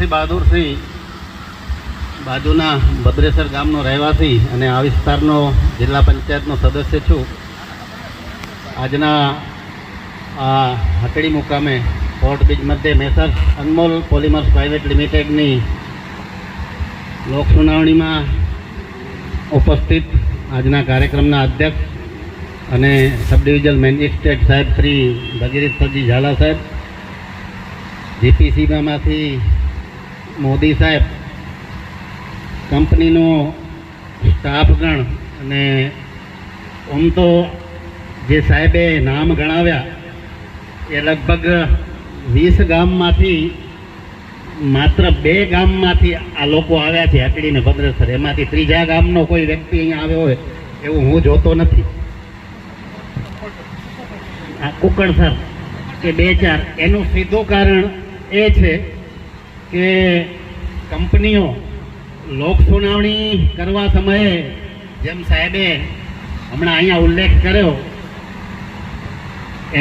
સુમનસિંહ બહાદુરસિંહ બાજુના ભદ્રેસર ગામનો રહેવાસી અને આ વિસ્તારનો જિલ્લા પંચાયતનો સદસ્ય છું. આજના આ હટડી મુકામે પોર્ટ બીચ મધ્યે મેસર્સ અનમોલ પોલિમર્સ પ્રાઇવેટ લિમિટેડની લોક સુનાવણીમાં ઉપસ્થિત આજના કાર્યક્રમના અધ્યક્ષ અને સબ ડિવિઝન મેજિસ્ટ્રેટ સાહેબ શ્રી ભગીરથજી ઝાલા સાહેબ જીપીસીમાંથી મોદી સાહેબ, કંપનીનો સ્ટાફગણ અને આમ તો જે સાહેબે નામ ગણાવ્યા, એ લગભગ વીસ ગામમાંથી માત્ર બે ગામમાંથી આ લોકો આવ્યા છે આકડીને ભદ્રેસર. એમાંથી ત્રીજા ગામનો કોઈ વ્યક્તિ અહીંયા આવ્યો હોય એવું હું જોતો નથી. આ કુકડસર કે બે ચાર, એનું સીધું કારણ એ છે કે કંપનીઓ લોક સુનાવણી કરવા સમયે જેમ સાહેબે હમણાં અહીંયા ઉલ્લેખ કર્યો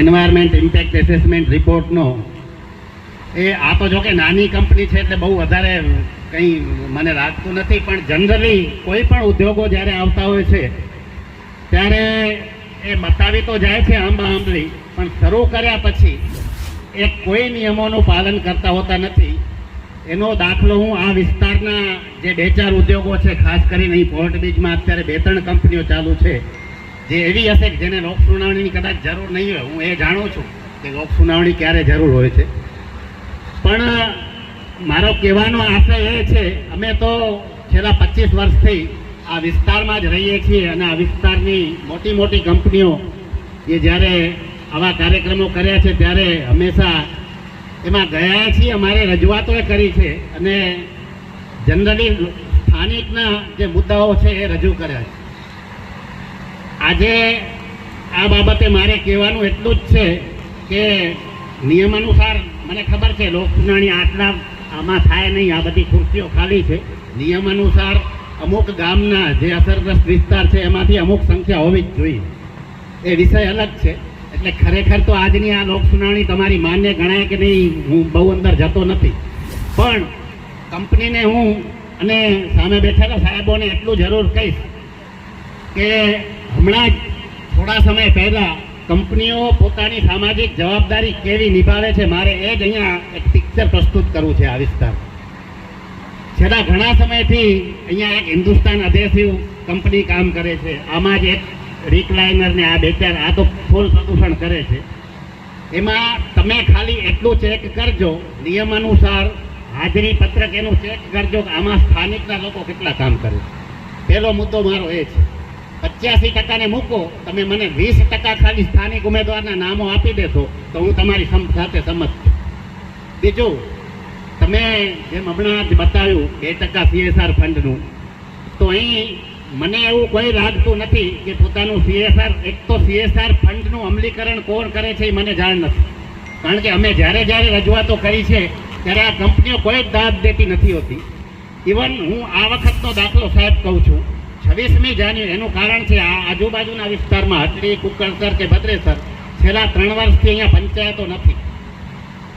એન્વાયરમેન્ટ ઇમ્પેક્ટ એસેસમેન્ટ રિપોર્ટનો એ આ તો જો કે નાની કંપની છે એટલે બહુ વધારે કંઈ મને લાગતું નથી, પણ જનરલી કોઈ પણ ઉદ્યોગો જ્યારે આવતા હોય છે, ત્યારે એ બતાવી તો જાય છે આંબા આંબલી પણ શરૂ કર્યા પછી એ કોઈ નિયમોનું પાલન કરતા હોતા નથી. એનો દાખલો હું આ વિસ્તારના જે બે ચાર ઉદ્યોગો છે, ખાસ કરીને અહીં પોર્ટ બીચમાં અત્યારે બે ત્રણ કંપનીઓ ચાલુ છે, જે એવી હશે કે જેને લોક સુનાવણીની કદાચ જરૂર નહીં હોય. હું એ જાણું છું કે લોક સુનાવણી ક્યારે જરૂર હોય છે. પણ મારો કહેવાનો આશય એ છે, અમે તો છેલ્લા પચીસ વર્ષથી આ વિસ્તારમાં જ રહીએ છીએ અને આ વિસ્તારની મોટી મોટી કંપનીઓ એ જ્યારે આવા કાર્યક્રમો કર્યા છે, ત્યારે હંમેશા એમાં ગયા છીએ, અમારે રજૂઆતોએ કરી છે અને જનરલી સ્થાનિકના જે મુદ્દાઓ છે એ રજૂ કર્યા છે. આજે આ બાબતે મારે કહેવાનું એટલું જ છે કે નિયમ અનુસાર મને ખબર છે લોક સુનાવણી આટલા આમાં થાય નહીં, આ બધી ખુરશીઓ ખાલી છે. નિયમ અનુસાર અમુક ગામના જે અસરગ્રસ્ત વિસ્તાર છે, એમાંથી અમુક સંખ્યા હોવી જ જોઈએ. એ વિષય અલગ છે. એટલે ખરેખર તો આજની આ લોક સુનાવણી તમારી માન્ય ગણાય કે નહીં, હું બહુ અંદર જતો નથી. પણ કંપનીને હું અને સામે બેઠેલા સાહેબોને એટલું જરૂર કહીશ કે હમણાં જ થોડા સમય પહેલાં કંપનીઓ પોતાની સામાજિક જવાબદારી કેવી નિભાવે છે, મારે એ જ અહીંયા એક પિક્ચર પ્રસ્તુત કરવું છે આ વિસ્તાર છેલ્લા ઘણા સમયથી અહીંયા એક હિન્દુસ્તાન અધેસિવ કંપની કામ કરે છે. આમાં જ એક રિકલાઇનર ને આ બે ચાર, આ તો ફૂલ પ્રદૂષણ કરે છે. એમાં તમે ખાલી એટલું ચેક કરજો નિયમ અનુસાર હાજરી પત્રક એનું ચેક કરજો કે આમાં સ્થાનિકના લોકો કેટલા કામ કરે પહેલો મુદ્દો મારો એ છે, પચ્યાસી ટકાને મૂકો, તમે મને વીસ ટકા ખાલી સ્થાનિક ઉમેદવારના નામો આપી દેશો, તો હું તમારી સાથે સંમત છું. બીજું, તમે જેમ હમણાં જ બતાવ્યું બે ટકા સીએસઆર ફંડનું તો અહીં મને એવું કોઈ લાગતું નથી કે પોતાનું સીએસઆર એક તો સીએસઆર ફંડનું અમલીકરણ કોણ કરે છે એ મને જાણ નથી. કારણ કે અમે જ્યારે જ્યારે રજૂઆતો કરી છે, ત્યારે આ કંપનીઓ કોઈ જ દાદ દેતી નથી હોતી. ઇવન હું આ વખતનો દાખલો સાહેબ કહું છું. છવ્વીસમી જાન્યુઆરી, એનું કારણ છે આ આજુબાજુના વિસ્તારમાં હટડી કુકરસર કે ભદ્રેસર, છેલ્લા ત્રણ વર્ષથી અહીંયા પંચાયતો નથી.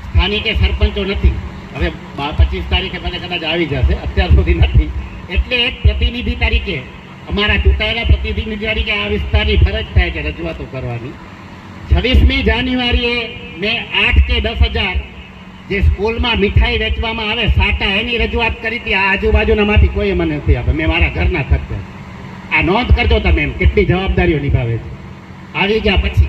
સ્થાનિકે સરપંચો નથી. હવે પચીસ તારીખે મને કદાચ આવી જશે, અત્યાર સુધી નથી. એટલે એક પ્રતિનિધિ તરીકે અમારા ચૂંટાયેલા પ્રતિનિધિ તરીકે આ વિસ્તારની ફરજ થાય છે રજૂઆતો કરવાની. છવ્વીસમી જાન્યુઆરીએ મેં આઠ કે દસ હજાર જે સ્કૂલમાં મીઠાઈ વેચવામાં આવે, સાટા એની રજૂઆત કરી હતી. આ આજુબાજુનામાંથી કોઈ મને નથી આપે. મેં મારા ઘરના ખર્ચે. આ નોંધ કરજો તમે એમ. કેટલી જવાબદારીઓ નિભાવે છે. આવી ગયા પછી.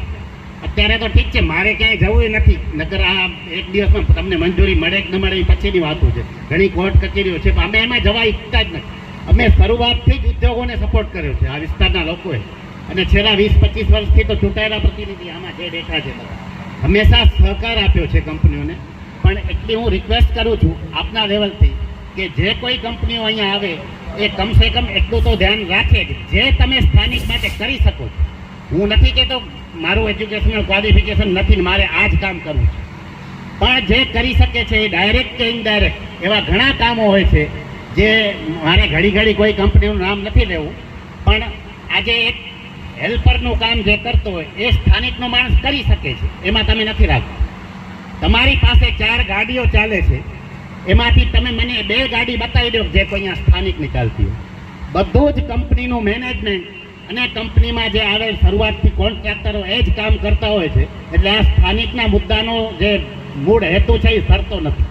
અત્યારે તો ઠીક છે, મારે ક્યાંય જવું નથી. નગર આ એક દિવસમાં તમને મંજૂરી મળે કે ન મળે એ પછીની વાતો છે. ઘણી કોર્ટ કચેરીઓ છે, પણ અમે એમાં જવા ઈચ્છતા જ નથી. અમે શરૂઆતથી જ ઉદ્યોગોને સપોર્ટ કર્યો છે આ વિસ્તારના લોકોએ. અને છેલ્લા વીસ, પચીસ વર્ષથી તો ચૂંટાયેલા પ્રતિનિધિ આમાં જે બેઠા છે બધા. હંમેશા સહકાર આપ્યો છે કંપનીઓને. પણ એટલી હું રિક્વેસ્ટ કરું છું આપના લેવલથી કે જે કોઈ કંપનીઓ અહીંયા આવે, એ કમસે કમ એટલું તો ધ્યાન રાખે કે જે તમે સ્થાનિક માટે કરી શકો છો. હું નથી કહેતો મારું એજ્યુકેશનલ ક્વોલિફિકેશન નથી મારે આ જ કામ કરવું છે. પણ જે કરી શકે છે એ ડાયરેક્ટ કે ઇનડાયરેક્ટ એવા ઘણા કામો હોય છે જે મારે ઘડી ઘડી કોઈ કંપનીનું નામ નથી લેવું, પણ આજે એક હેલ્પરનું કામ જે કરતો હોય, એ સ્થાનિકનો માણસ કરી શકે છે. એમાં તમે નથી રાખતા. તમારી પાસે ચાર ગાડીઓ ચાલે છે. એમાંથી તમે મને બે ગાડી બતાવી દો જે કોઈ અહીંયા સ્થાનિકની ચાલતી હોય. બધું જ કંપનીનું મેનેજમેન્ટ અને કંપનીમાં જે આવે શરૂઆતથી કોન્ટ્રાક્ટરો એ જ કામ કરતા હોય છે. એટલે આ સ્થાનિકના મુદ્દાનો જે મૂળ હેતુ છે એ સરતો નથી.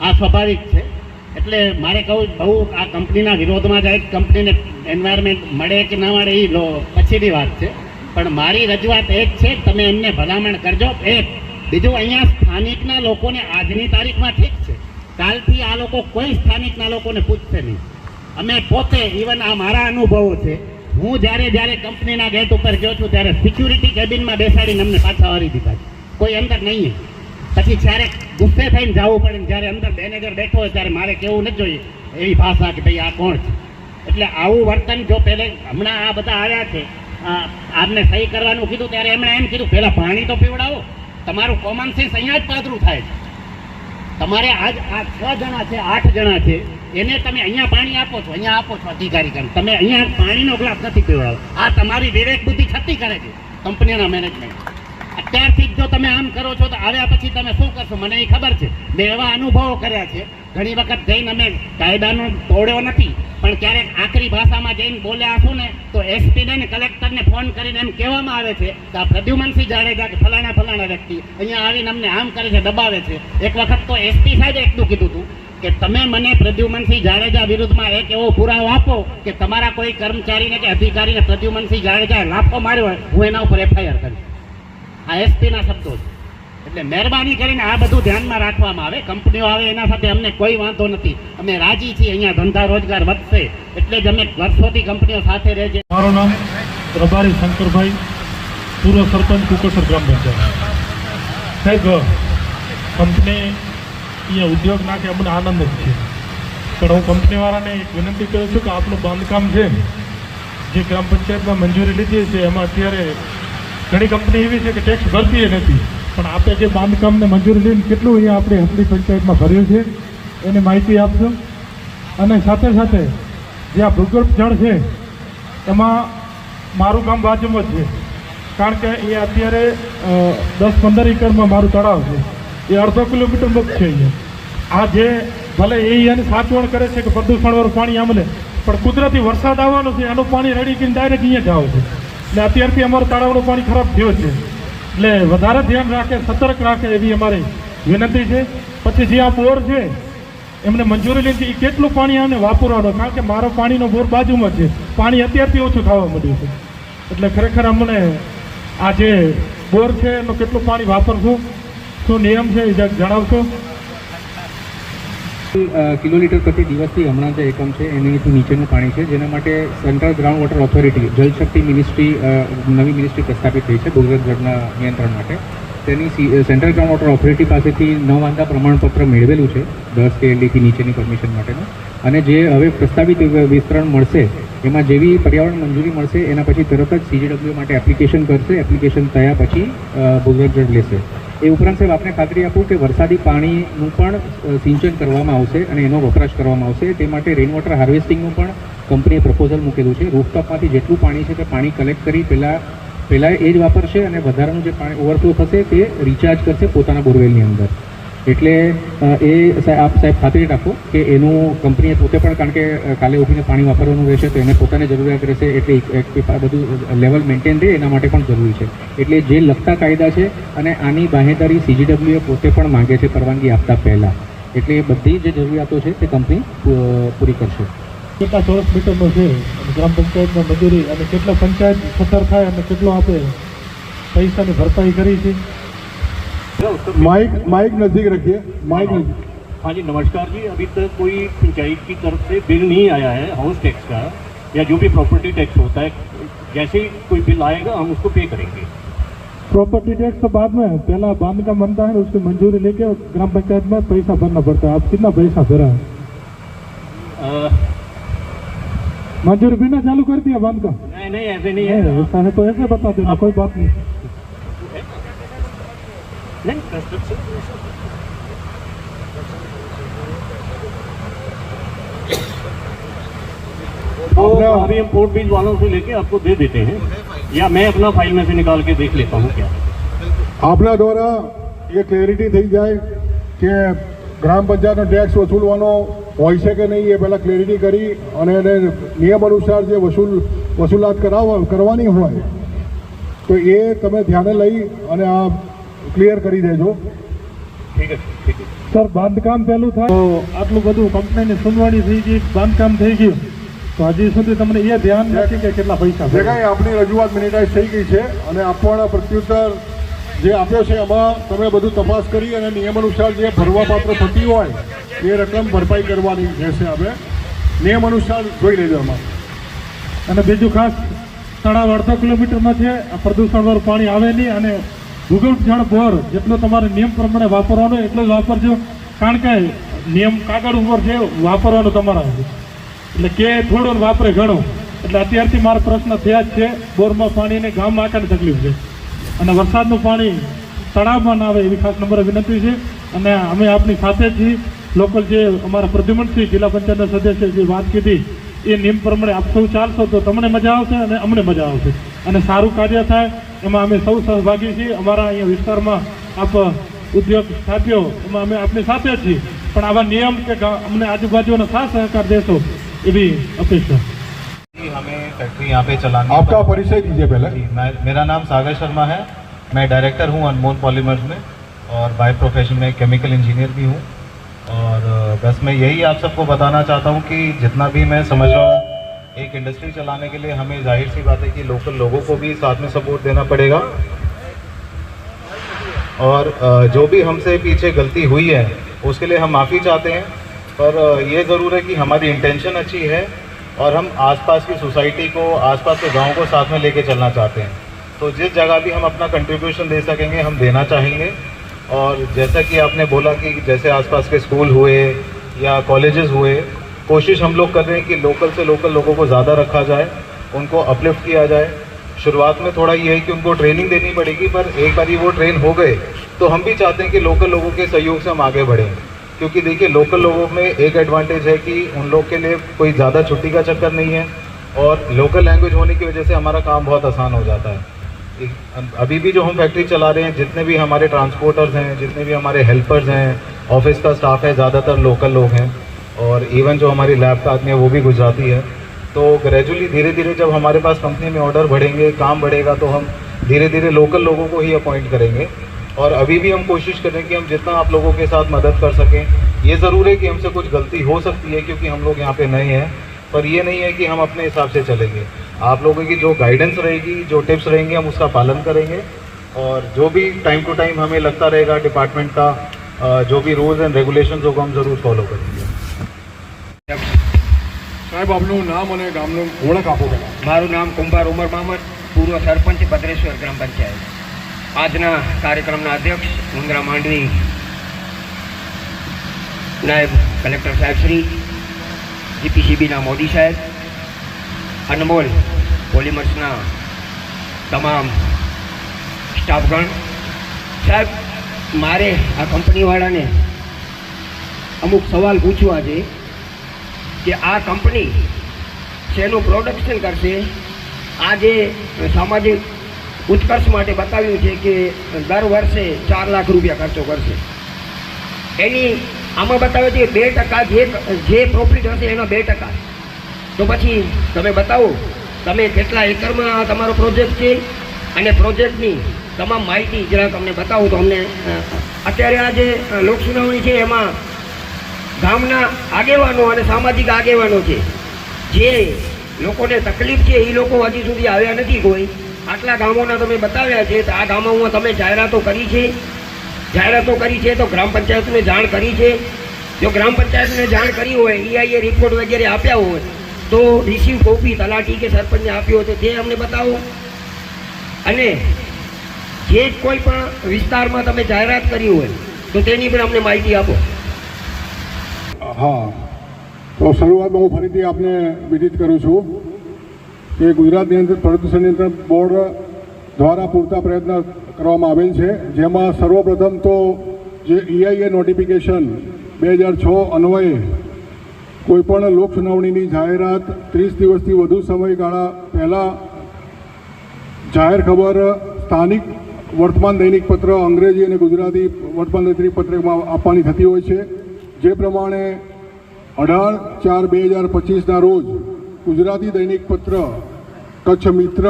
આ સ્વાભાવિક છે. એટલે મારે કહું બહુ આ કંપનીના વિરોધમાં જાય, કંપનીને એન્વાયરમેન્ટ મળે કે ના મળે એ લો, પછીની વાત છે. પણ મારી રજૂઆત એક છે, તમે એમને ભલામણ કરજો. એક બીજું અહીંયા સ્થાનિકના લોકોને આજની તારીખમાં ઠીક છે. કાલથી આ લોકો કોઈ સ્થાનિકના લોકોને પૂછશે નહીં. અમે પોતે ઇવન આ મારા અનુભવો છે, હું જ્યારે જ્યારે કંપનીના ગેટ ઉપર ગયો છું, ત્યારે સિક્યુરિટી કેબિનમાં બેસાડીને અમને પાછા વાળી દીધા કોઈ અંદર નહીં. પછી જ્યારે ગુસ્સે થઈને જવું પડે જ્યારે અંદર મેનેજર બેઠો હોય ત્યારે મારે કેવું નથી જોઈએ એવી ભાષા કે ભાઈ આ કોણ છે? એટલે આવું વર્તન જો પહેલે હમણાં આ બધા આવ્યા છે, આ આમને સહી કરવાનું કીધું ત્યારે એમણે એમ કીધું પહેલાં પાણી તો પીવડાવો, તમારું કોમન સેન્સ અહીંયા જ પાતરું થાય છે. તમારે આજ આ છ જણા છે, આઠ જણા છે, એને તમે અહીંયા પાણી આપો છો, અહીંયા આપો છો અધિકારી કરે તમે અહીંયા પાણીનો ગ્લાસ નથી પીવડાવો આ તમારી વિવેક બુદ્ધિ છતી કરે છે કંપનીના મેનેજમેન્ટ અત્યારથી જો તમે આમ કરો છો તો આવ્યા પછી તમે શું કરશો? મને એ ખબર છે. મેં એવા અનુભવો કર્યા છે. ઘણી વખત જઈને અમે કાયદાનો તોડ્યો નથી. પણ ક્યારેક આખરી ભાષામાં જઈને બોલ્યા છું ને, તો એસપીને ને કલેક્ટરને ફોન કરીને એમ કહેવામાં આવે છે કે આ પ્રદ્યુમનસિંહ જાડેજા કે ફલાણા ફલાણા વ્યક્તિ અહીંયા આવીને અમને આમ કરે છે, દબાવે છે. એક વખત તો એસપી સાહેબે એટલું કીધું હતું કે તમે મને પ્રદ્યુમનસિંહ જાડેજા વિરુદ્ધમાં એક એવો પુરાવો આપો કે તમારા કોઈ કર્મચારીને કે અધિકારીને પ્રદ્યુમનસિંહ જાડેજાએ લાફો માર્યો હોય, હું એના ઉપર એફઆઈઆર કરીશ. આ એસપીના શબ્દો છે. એટલે મહેરબાની કરીને આ બધું ધ્યાનમાં રાખવામાં આવે. કંપનીઓ આવે એના સાથે અમને કોઈ વાંધો નથી. અમે રાજી છીએ, અહીંયા ધંધા રોજગાર વધશે. એટલે જ અમે વર્ષોથી કંપનીઓ સાથે રહે છે. મારું નામ પ્રભારી શંકરભાઈ, પૂર્વ સરપંચ કુકોસર ગ્રામ પંચાયત. સાહેબ, કંપની, અહીંયા ઉદ્યોગ નાખે અમને આનંદ જ છે. પણ હું કંપનીવાળાને એક વિનંતી કરું છું કે આપણું બાંધકામ છે, જે ગ્રામ પંચાયતમાં મંજૂરી લીધી છે, એમાં અત્યારે ઘણી કંપની એવી છે કે ટેક્સ ભરતી નથી. પણ આપણે જે બાંધકામને મંજૂરી લઈને કેટલું અહીંયા આપણે આપણી પંચાયતમાં ભર્યું છે, એની માહિતી આપજો. અને સાથે સાથે જે આ ભૂગર્ભ જળ છે, એમાં મારું ગામ બાજુમાં જ છે. કારણ કે એ અત્યારે દસ પંદર એકરમાં મારું તળાવ છે. એ અડધો કિલોમીટર મુક્ત છે અહીંયા. આ જે ભલે એ એની સાચવણ કરે છે કે પ્રદૂષણવાળું પાણી આમ પણ કુદરતી વરસાદ આવવાનો છે, એનું પાણી રેડી કરીને ડાયરેક્ટ અહીંયા જ આવે છે. એટલે અત્યારથી અમારું તળાવનું પાણી ખરાબ થયો છે. એટલે વધારે ધ્યાન રાખે, સતર્ક રાખે એવી અમારી વિનંતી છે. પછી જે આ બોર છે, એમને મંજૂરી લીધી. એ કેટલું પાણી આને વાપરવાનું? કારણ કે મારો પાણીનો બોર બાજુમાં છે. પાણી અત્યારથી ઓછું થવા માંડ્યું છે. એટલે ખરેખર અમને આ જે બોર છે, એનું કેટલું પાણી વાપરશું? શું નિયમ છે એ જણાવશો? કિલોલીટર પ્રતિ દિવસથી હમણાં જે એકમ છે, એની નીચેનું પાણી છે, જેના માટે central ground water authority Jal Shakti ministry નવી મિનિસ્ટ્રી પ્રસ્થાપિત થઈ છે ભૂગર્ભ જળના નિયંત્રણ માટે. તેની સેન્ટ્રલ ગ્રાઉન્ડ વોટર ઓથોરિટી પાસેથી નવ વાંધા પ્રમાણપત્ર મેળવેલું છે, દસ કે એલડીથી નીચેની પરમિશન માટેનું. અને જે હવે પ્રસ્તાવિત વિસ્તરણ મળશે, એમાં જેવી પર્યાવરણ મંજૂરી મળશે, એના પછી તરત જ સીજીડબ્લ્યુ માટે એપ્લિકેશન કરશે એપ્લિકેશન થયા પછી ભૂગર્ભ જળ લેશે. એ ઉપરાંત સાહેબ આપને ખાતરી આપું કે વરસાદી પાણીનું પણ સિંચન કરવામાં આવશે અને એનો વપરાશ કરવામાં આવશે. તે માટે રેઇન વોટર હાર્વેસ્ટિંગનું પણ કંપનીએ પ્રપોઝલ મૂકેલું છે. રૂફટોપમાંથી જેટલું પાણી છે તે પાણી કલેક્ટ કરી પહેલાં પહેલાં એ જ વાપરશે અને વધારાનું જે પાણી ઓવરફ્લો થશે તે રિચાર્જ કરશે પોતાના બોરવેલની અંદર. એટલે એ આપ સાહેબ ખાતરી રાખો કે એનું કંપનીએ પોતે પણ, કારણ કે કાલે ઉઠીને પાણી વાપરવાનું રહેશે તો એને પોતાને જરૂરિયાત રહેશે એટલે બધું લેવલ મેન્ટેન રહે એના માટે પણ જરૂરી છે. એટલે જે લગતા કાયદા છે અને આની બાહેદારી સીજીડબ્લ્યુએ પોતે પણ માંગે છે પરવાનગી આપતા પહેલાં. એટલે એ બધી જે જરૂરિયાતો છે તે કંપની પૂરી કરશે. કેટલા ચોરસ મીટરનો છે? ગ્રામ પંચાયતમાં મજૂરી અને કેટલો પંચાયત સફર થાય અને કેટલો આપણે પૈસાની ભરપાઈ કરી છે? माइक माइक नज़दीक रखिए माइक हाँ जी नमस्कार जी। अभी तक कोई पंचायत की तरफ़ से बिल नहीं आया है हाउस टैक्स का या जो भी प्रॉपर्टी टैक्स होता है जैसे ही कोई बिल आएगा हम उसको पे करेंगे। प्रॉपर्टी टैक्स तो बाद में पहला बाँध का बनता है उसकी मंजूरी लेके ग्राम पंचायत में पैसा भरना पड़ता है। आप कितना पैसा भरा है? मंजूरी बिना चालू कर दिया बांधकाम नहीं नहीं ऐसे नहीं नहीं है ऐसा है तो ऐसे बता देना कोई बात नहीं। नहीं कंस्ट्रक्शन वो अपना- अभी हम पोर्ट बीज वालों से लेके आपको दे देते हैं या मैं अपना फाइल में से निकाल के देख लेता हूँ क्या આપના દ્વારા એ ક્લેરિટી થઈ જાય કે ગ્રામ પંચાયતનો ટેક્સ વસૂલવાનો હોય છે કે નહીં એ પહેલાં ક્લેરિટી કરી અને એને નિયમ અનુસાર જે વસૂલ વસૂલાત કરાવવા કરવાની હોય તો એ તમે ધ્યાને લઈ અને આ ક્લિયર કરી દેજો. સર બાંધકામ પહેલું થાય. તો આટલું બધું કંપનીની સુનવાણી થઈ ગઈ બાંધકામ થઈ ગયું. તો હજી સુધી તમને એ ધ્યાન નથી કે કેટલા પૈસા જે કાંઈ આપણી રજૂઆત મિનિટાઇઝ થઈ ગઈ છે અને આપવાના પ્રત્યુત્તર જે આપ્યો છે એમાં તમે બધું તપાસ કરી અને નિયમ અનુસાર જે ભરવાપાત્ર થતી હોય એ રકમ ભરપાઈ કરવાની રહેશે આપણે નિયમ અનુસાર જોઈ લેજો એમાં અને બીજું ખાસ તળાવ અડધો કિલોમીટરમાં છે પ્રદૂષણવાળું પાણી આવે નહીં અને ભૂગર્ભ જળ બોર જેટલો તમારે નિયમ પ્રમાણે વાપરવાનો એટલો જ વાપરજો. કારણ કે નિયમ કાગળ ઉપર છે વાપરવાનો તમારા. એટલે કે થોડો વાપરે ઘણું. એટલે અત્યારથી મારા પ્રશ્ન થયા જ છે, બોરમાં પાણીને ગામમાં આકારની તકલીફ છે. અને વરસાદનું પાણી તળાવમાં ના આવે એવી ખાસ નંબરે વિનંતી છે. અને અમે આપની સાથે જ લોકલ જે અમારા પ્રદ્યુમનસિંહ જિલ્લા પંચાયતના સદસ્ય જે વાત કીધી, એ નિયમ પ્રમાણે આપ સૌ ચાલશો તો તમને મજા આવશે અને અમને મજા આવશે. અને સારું કાર્ય થાય. हमें फैक्ट्री यहाँ पे चलानी आपका परिचय दीजिए पहले मैं मेरा नाम सागर शर्मा है मैं डायरेक्टर हूँ अनमोल पॉलीमर्स में और बाय प्रोफेशन में केमिकल इंजीनियर भी हूँ और बस मैं यही आप सबको बताना चाहता हूँ कि जितना भी मैं समझ रहा हूँ एक इंडस्ट्री चलाने के लिए हमें ज़ाहिर सी बात है कि लोकल लोगों को भी साथ में सपोर्ट देना पड़ेगा। और जो भी हमसे पीछे गलती हुई है, उसके लिए हम माफ़ी चाहते हैं। पर यह ज़रूर है कि हमारी इंटेंशन अच्छी है और हम आसपास की सोसाइटी को, आसपास के गाँव को साथ में लेके चलना चाहते हैं। तो जिस जगह भी हम अपना कंट्रीब्यूशन दे सकेंगे, हम देना चाहेंगे। और जैसा कि आपने बोला कि जैसे आसपास के स्कूल हुए या कॉलेजेस हुए कोशिश हम लोग कर रहे हैं कि लोकल से लोकल लोगों को ज़्यादा रखा जाए, उनको अपलिफ्ट किया जाए। शुरुआत में थोड़ा ये है कि उनको ट्रेनिंग देनी पड़ेगी, पर एक बार ही वो ट्रेन हो गए तो हम भी चाहते हैं कि लोकल लोगों के सहयोग से हम आगे बढ़ें। क्योंकि देखिए लोकल लोगों में एक एडवांटेज है कि उन लोग के लिए कोई ज़्यादा छुट्टी का चक्कर नहीं है, और लोकल लैंग्वेज होने की वजह से हमारा काम बहुत आसान हो जाता है। अभी भी जो हम फैक्ट्री चला रहे हैं, जितने भी हमारे ट्रांसपोर्टर्स हैं, जितने भी हमारे हेल्पर्स हैं ऑफ़िस का स्टाफ है, ज़्यादातर लोकल लोग हैं। और इवन जो हमारी लैब का आदमी है, वो भी गुजराती है। तो ग्रेजुअली धीरे धीरे जब हमारे पास कंपनी में ऑर्डर बढ़ेंगे, काम बढ़ेगा तो हम धीरे धीरे लोकल लोगों को ही अपॉइंट करेंगे। और अभी भी हम कोशिश करें कि हम जितना आप लोगों के साथ मदद कर सकें। ये ज़रूर है कि हमसे कुछ गलती हो सकती है, क्योंकि हम लोग यहाँ पे नए हैं। पर ये नहीं है कि हम अपने हिसाब से चलेंगे। आप लोगों की जो गाइडेंस रहेगी, जो टिप्स रहेंगे, हम उसका पालन करेंगे। और जो भी टाइम टू टाइम हमें लगता रहेगा डिपार्टमेंट का जो भी रूल्स एंड रेगुलेशंस होगा, हम ज़रूर फॉलो करेंगे। સાહેબ નામ અને ગામનું ઓળખ આપો પહેલાં મારું નામ કુંભાર ઉમર મામર પૂર્વ સરપંચ ભદ્રેશ્વર ગ્રામ પંચાયત. આજના કાર્યક્રમના અધ્યક્ષ મુંદ્રા માંડવી નાયબ કલેક્ટર સાહેબ શ્રી, જીપીસીબીના મોદી સાહેબ, અનમોલ પોલિમર્સના તમામ સ્ટાફગણ. સાહેબ, મારે આ કંપનીવાળાને અમુક સવાલ પૂછવા છે. કે આ કંપની શેનું પ્રોડક્શન કરશે? આ જે સામાજિક ઉત્કર્ષ માટે બતાવ્યું છે કે દર વર્ષે ચાર લાખ રૂપિયા ખર્ચો કરશે. એની આમાં બતાવે છે બે ટકા જે જે પ્રોફિટ હશે એના બે ટકા. તો પછી તમે બતાવો, તમે કેટલા એકરમાં તમારો પ્રોજેક્ટ છે? અને પ્રોજેક્ટની તમામ માહિતી જરાક અમને બતાવો તો અમને અત્યારે આ જે લોકસુનાવણી છે, એમાં ગામના આગેવાનો અને સામાજિક આગેવાનો છે. જે લોકોને તકલીફ છે એ લોકો હજી સુધી આવ્યા નથી કોઈ. આટલા ગામોના તમે બતાવ્યા છે, તો આ ગામોમાં તમે જાહેરાતો કરી છે? જાહેરાતો કરી છે તો ગ્રામ પંચાયતને જાણ કરી છે? જો ગ્રામ પંચાયતને જાણ કરી હોય, ઈઆઈએ રિપોર્ટ વગેરે આપ્યા હોય, તો રિસીવ કોપી તલાટી કે સરપંચને આપ્યો હોય તો તે અમને બતાવો. અને જે કોઈ પણ વિસ્તારમાં તમે જાહેરાત કરી હોય, તો તેની પણ અમને માહિતી આપો. હા. તો શરૂઆતમાં હું ફરીથી આપને વિદિત કરું છું કે ગુજરાત નિયંત્રણ પ્રદૂષણ નિયંત્રણ બોર્ડ દ્વારા પૂરતા પ્રયત્ન કરવામાં આવેલ છે. જેમાં સર્વપ્રથમ તો જે ઈઆઈએ નોટિફિકેશન બે હજાર છ અન્વયે કોઈપણ લોક જાહેરાત ત્રીસ દિવસથી વધુ સમયગાળા પહેલાં જાહેર ખબર, સ્થાનિક વર્તમાન દૈનિક પત્ર અંગ્રેજી અને ગુજરાતી વર્તમાન દૈનિક પત્રમાં આપવાની થતી હોય છે. જે પ્રમાણે અઢાર ચાર બે હજાર પચીસના રોજ ગુજરાતી દૈનિક પત્ર, કચ્છ મિત્ર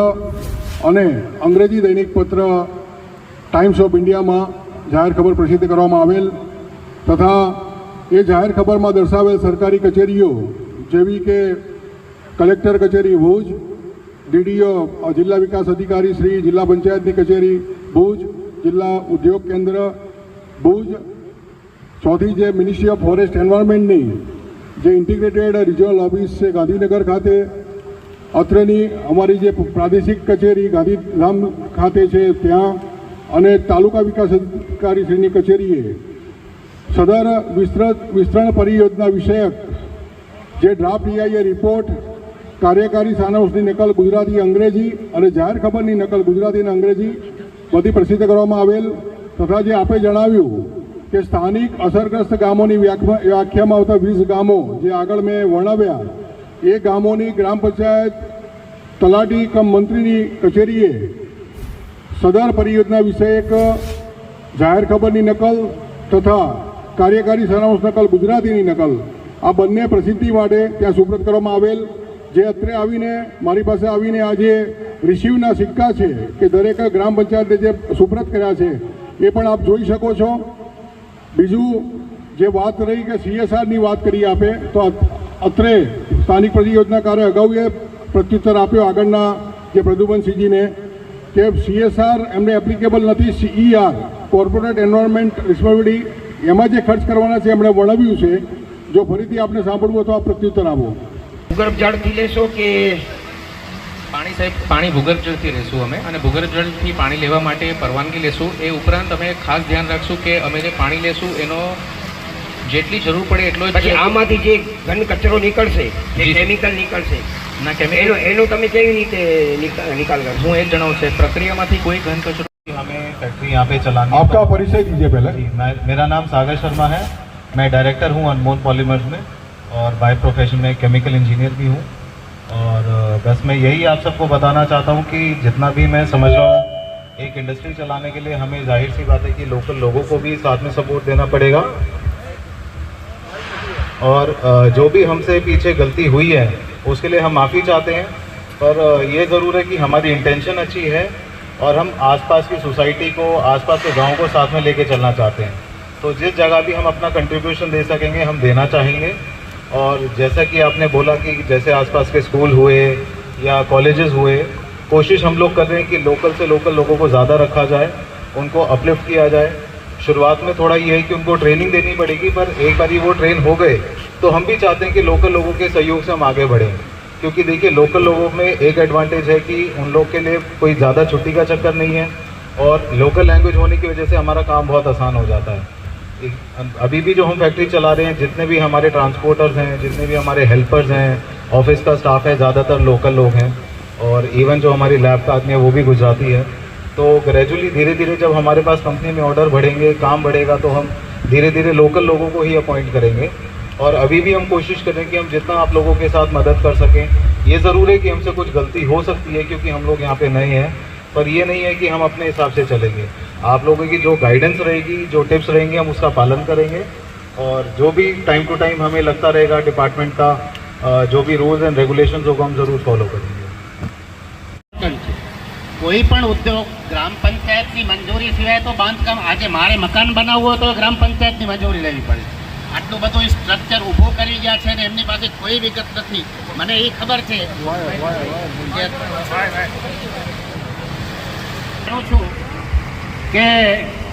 અને અંગ્રેજી દૈનિક પત્ર ટાઈમ્સ ઓફ ઇન્ડિયામાં જાહેર ખબર પ્રસિદ્ધ કરવામાં આવેલ તથા એ જાહેર ખબરમાં દર્શાવેલ સરકારી કચેરીઓ જેવી કે કલેક્ટર કચેરી ભુજ, ડીડીઓ જિલ્લા વિકાસ અધિકારી શ્રી, જિલ્લા પંચાયતની કચેરી ભુજ, જિલ્લા ઉદ્યોગ કેન્દ્ર ભુજ ચોથી જે મિનિસ્ટ્રી ઓફ ફોરેસ્ટ એન્વાયરમેન્ટની જે ઇન્ટિગ્રેટેડ રિજનલ ઓફિસ છે ગાંધીનગર ખાતે, અત્રેની અમારી જે પ્રાદેશિક કચેરી ગાંધીધામ ખાતે છે ત્યાં અને તાલુકા વિકાસ અધિકારીશ્રીની કચેરીએ સદર વિસ્તૃત વિસ્તરણ પરિયોજના વિષયક જે ડ્રાફ્ટ ઈઆઈએ રિપોર્ટ કાર્યકારી સારાંશની નકલ ગુજરાતી અંગ્રેજી અને જાહેર ખબરની નકલ ગુજરાતી અને અંગ્રેજી બધી પ્રસિદ્ધ કરવામાં આવેલ તથા જે આપે જણાવ્યું કે સ્થાનિક અસરગ્રસ્ત ગામોની વ્યાખ્યામાં આવતા વીસ ગામો જે આગળ મેં વર્ણવ્યા, એ ગામોની ગ્રામ પંચાયત તલાટી કમ મંત્રીની કચેરીએ સદર પરિયોજના વિષયક જાહેર ખબરની નકલ તથા કાર્યકારી સારાંશ નકલ, ગુજરાતીની નકલ, આ બંને પ્રસિદ્ધિ માટે ત્યાં સુપ્રત કરવામાં આવેલ. જે અત્રે આવીને, મારી પાસે આવીને આ જે રિસીવના સિક્કા છે કે દરેક ગ્રામ પંચાયતે જે સુપ્રત કર્યા છે, એ પણ આપ જોઈ શકો છો. બીજું જે વાત રહી કે સીએસઆરની વાત કરી આપે, તો અત્રે સ્થાનિક પરિયોજના કાર્ય અગાઉ એ પ્રત્યુત્તર આપ્યો આગળના જે પ્રદુબનસિંહજીને કે સીએસઆર એમને એપ્લિકેબલ નથી સીઈઆર કોર્પોરેટ એન્વાયરમેન્ટ રિસ્પોન્સિબિલિટી એમાં જે ખર્ચ કરવાના છે, એમણે વર્ણવ્યું છે. જો ફરીથી આપણે સાંભળવું તો આ પ્રત્યુત્તર આપો. ભૂગર્ભ જળથી લેશો કે પાણી સાહેબ પાણી ભૂગર્ભ જળથી લેશું અમે અને ભૂગર્ભ જળથી પાણી લેવા માટે પરવાનગી લેશું એ ઉપરાંત અમે ખાસ ધ્યાન રાખશું કે અમે જે પાણી લેશું એનો જેટલી જરૂર પડે એટલો જ પછી આમાંથી જે ઘન કચરો નીકળશે જે જી. કેમિકલ નીકળશે ના કેમિકલ એનો એનો તમે કેવી રીતે નિકા- નિકાલ કરશો હું એ જ જણાવું છે પ્રક્રિયામાંથી કોઈ ઘન કચરો हमें फैक्ट्री यहाँ पे चलानी आपका परिचय दीजिए पहले जी मैं मेरा नाम सागर शर्मा है मैं डायरेक्टर हूँ अनमोल पॉलीमर्स में और बाय प्रोफेशन में केमिकल इंजीनियर भी हूँ और अ, बस मैं यही आप सबको बताना चाहता हूँ कि जितना भी मैं समझ रहा हूँ, एक इंडस्ट्री चलाने के लिए हमें ज़ाहिर सी बात है कि लोकल लोगों को भी साथ में सपोर्ट देना पड़ेगा। और जो भी हमसे पीछे गलती हुई है, उसके लिए हम माफ़ी चाहते हैं। पर यह ज़रूर है कि हमारी इंटेंशन अच्छी है और हम आसपास की सोसाइटी को, आसपास के गाँव को साथ में लेके चलना चाहते हैं। तो जिस जगह भी हम अपना कंट्रीब्यूशन दे सकेंगे, हम देना चाहेंगे। और जैसा कि आपने बोला कि जैसे आसपास के स्कूल हुए या कॉलेजेस हुए, कोशिश हम लोग कर रहे हैं कि लोकल से लोकल लोगों को ज़्यादा रखा जाए, उनको अपलिफ्ट किया जाए। शुरुआत में थोड़ा ये है कि उनको ट्रेनिंग देनी पड़ेगी, पर एक बार ये वो ट्रेन हो गए तो हम भी चाहते हैं कि लोकल लोगों के सहयोग से हम आगे बढ़ें। क्योंकि देखिए लोकल लोगों में एक एडवांटेज है कि उन लोग के लिए कोई ज़्यादा छुट्टी का चक्कर नहीं है और लोकल लैंग्वेज होने की वजह से हमारा काम बहुत आसान हो जाता है। अभी भी जो हम फैक्ट्री चला रहे हैं, जितने भी हमारे ट्रांसपोर्टर्स हैं, जितने भी हमारे हेल्पर्स हैं ऑफ़िस का स्टाफ है, ज़्यादातर लोकल लोग हैं, और इवन जो हमारी लैब का आदमी है, वो भी गुजराती है। तो ग्रेजुअली धीरे धीरे जब हमारे पास कंपनी में ऑर्डर बढ़ेंगे, काम बढ़ेगा तो हम धीरे धीरे लोकल लोगों को ही अपॉइंट करेंगे। और अभी भी हम कोशिश करें कि हम जितना आप लोगों के साथ मदद कर सकें। ये ज़रूर है कि हमसे कुछ गलती हो सकती है, क्योंकि हम लोग यहाँ पे नए हैं। पर ये नहीं है कि हम अपने हिसाब से चलेंगे आप लोगों की जो गाइडेंस रहेगी जो टिप्स रहेंगे हम उसका पालन करेंगे और जो भी टाइम टू टाइम हमें लगता रहेगा डिपार्टमेंट का अ, जो भी रूल्स एंड रेगुलेशंस होगा हम ज़रूर फॉलो करेंगे કોઈ પણ ઉદ્યોગ ગ્રામ પંચાયતની મંજૂરી સિવાય તો બાંધકામ આજે મારે મકાન બનાવવું હોય તો ગ્રામ પંચાયતની મંજૂરી લેવી પડે આટલું બધું સ્ટ્રક્ચર ઊભું કરી ગયા છે ને એમની પાસે કોઈ વિગત નથી મને એ ખબર છે જાણું છું કે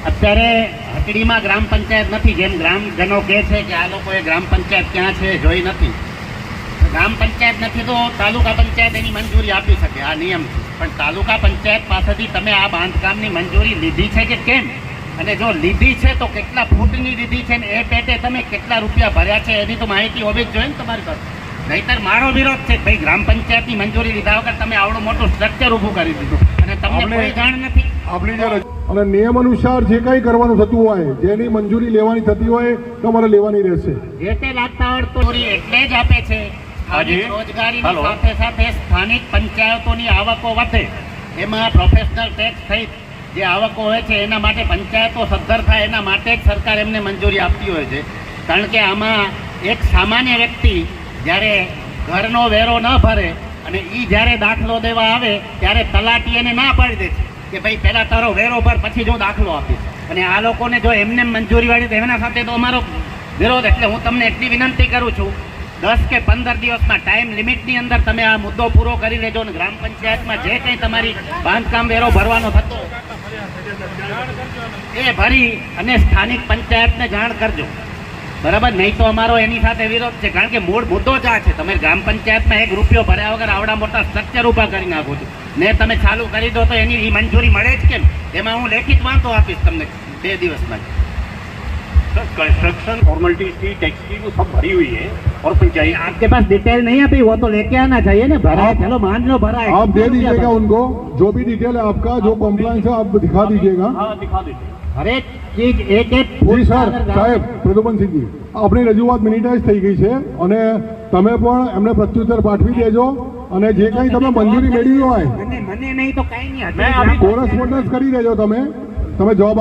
અત્યારે હકડીમાં ગ્રામ પંચાયત નથી, જેમ ગ્રામજનો કહે છે કે આ લોકોએ ગ્રામ પંચાયત ક્યાં છે જોઈ નથી. ગ્રામ પંચાયત નથી તો તાલુકા પંચાયત એની મંજૂરી આપી શકે, આ નિયમ પણ તાલુકા પંચાયત પાસેથી તમે આ બાંધકામની મંજૂરી લીધી છે કે કેમ? અને જો લીધી છે તો કેટલા ફૂટની લીધી છે ને એ પેટે તમે કેટલા રૂપિયા ભર્યા છે એની તો માહિતી હોવી જ જોઈએ ને તમારી પાસે. નહીતર મારો વિરોધ છે ભાઈ ગ્રામ પંચાયતની મંજૂરી લીધા વગર તમે આવડું મોટું સ્ટ્રક્ચર ઊભું કરી દીધું. અને નિયમ અનુસાર જે કંઈ કરવાનું થતું હોય જેની મંજૂરી લેવાની થતી હોય તમારે લેવાની રહેશે. જે તે લાગતા આવડતું એટલે જ આપે છે. રોજગારીની સાથે સાથે સ્થાનિક પંચાયતોની આવકો વધે. એમાં પ્રોફેશનલ ટેક્સ સહિત જે આવકો હોય છે એના માટે પંચાયતો સદ્ધર થાય એના માટે જ સરકાર એમને મંજૂરી આપતી હોય છે. કારણ કે આમાં એક સામાન્ય વ્યક્તિ જ્યારે ઘરનો વેરો ન ભરે અને એ જ્યારે દાખલો દેવા આવે, ત્યારે તલાટી એને ના પાડી દે છે કે ભાઈ, પહેલાં તારો વેરો ભર, પછી જો દાખલો આપીશ. અને આ લોકોને જો એમને મંજૂરી વાળી તો એમના સાથે તો અમારો વિરોધ, એટલે હું તમને એટલી વિનંતી કરું છું, દસ કે પંદર દિવસમાં ટાઈમ લિમિટની અંદર તમે આ મુદ્દો પૂરો કરી લેજો અને ગ્રામ પંચાયતમાં જે કંઈ તમારી બાંધકામ વેરો ભરવાનો થતો એ ભરી અને સ્થાનિક પંચાયતને જાણ કરજો. બરાબર નહીં તો અમારો એની સાથે વિરોધ છે કારણ કે મૂળ મુદ્દો જ આ છે તમે ગ્રામ પંચાયતમાં એક રૂપિયો ભર્યા વગર આવડા મોટા સ્ટ્રક્ચર ઊભા કરી નાખો છો ને તમે ચાલુ કરી દો તો એની ઈ મંજૂરી મળે જ કેમ એમાં હું લેખિત વાંધો આપીશ તમને બે દિવસમાં જ. सर कंस्ट्रक्शन फॉर्मेलिटीज की टैक्स की वो सब भरी हुई है और पंचायत आपके पास डिटेल नहीं है भाई वो तो लेके आना चाहिए ना भरा है चलो मान लो भरा है आप दे दीजिएगा उनको जो भी डिटेल है आपका जो कॉम्प्लाइंस है आप दिखा दीजिएगा हाँ दिखा देते हर एक चीज एक एक જી સર સાહેબ પ્રદુમનસિંહજી આપણી રજૂઆત મિનિટાઇઝ થઈ ગઈ છે અને તમે પણ એમને પ્રત્યુત્તર પાઠવી દેજો અને જે કંઈ તમે મંજૂરી મેળવી હોય કોરસ્પોન્ડન્સ કરી દેજો તમે. તમે જવાબ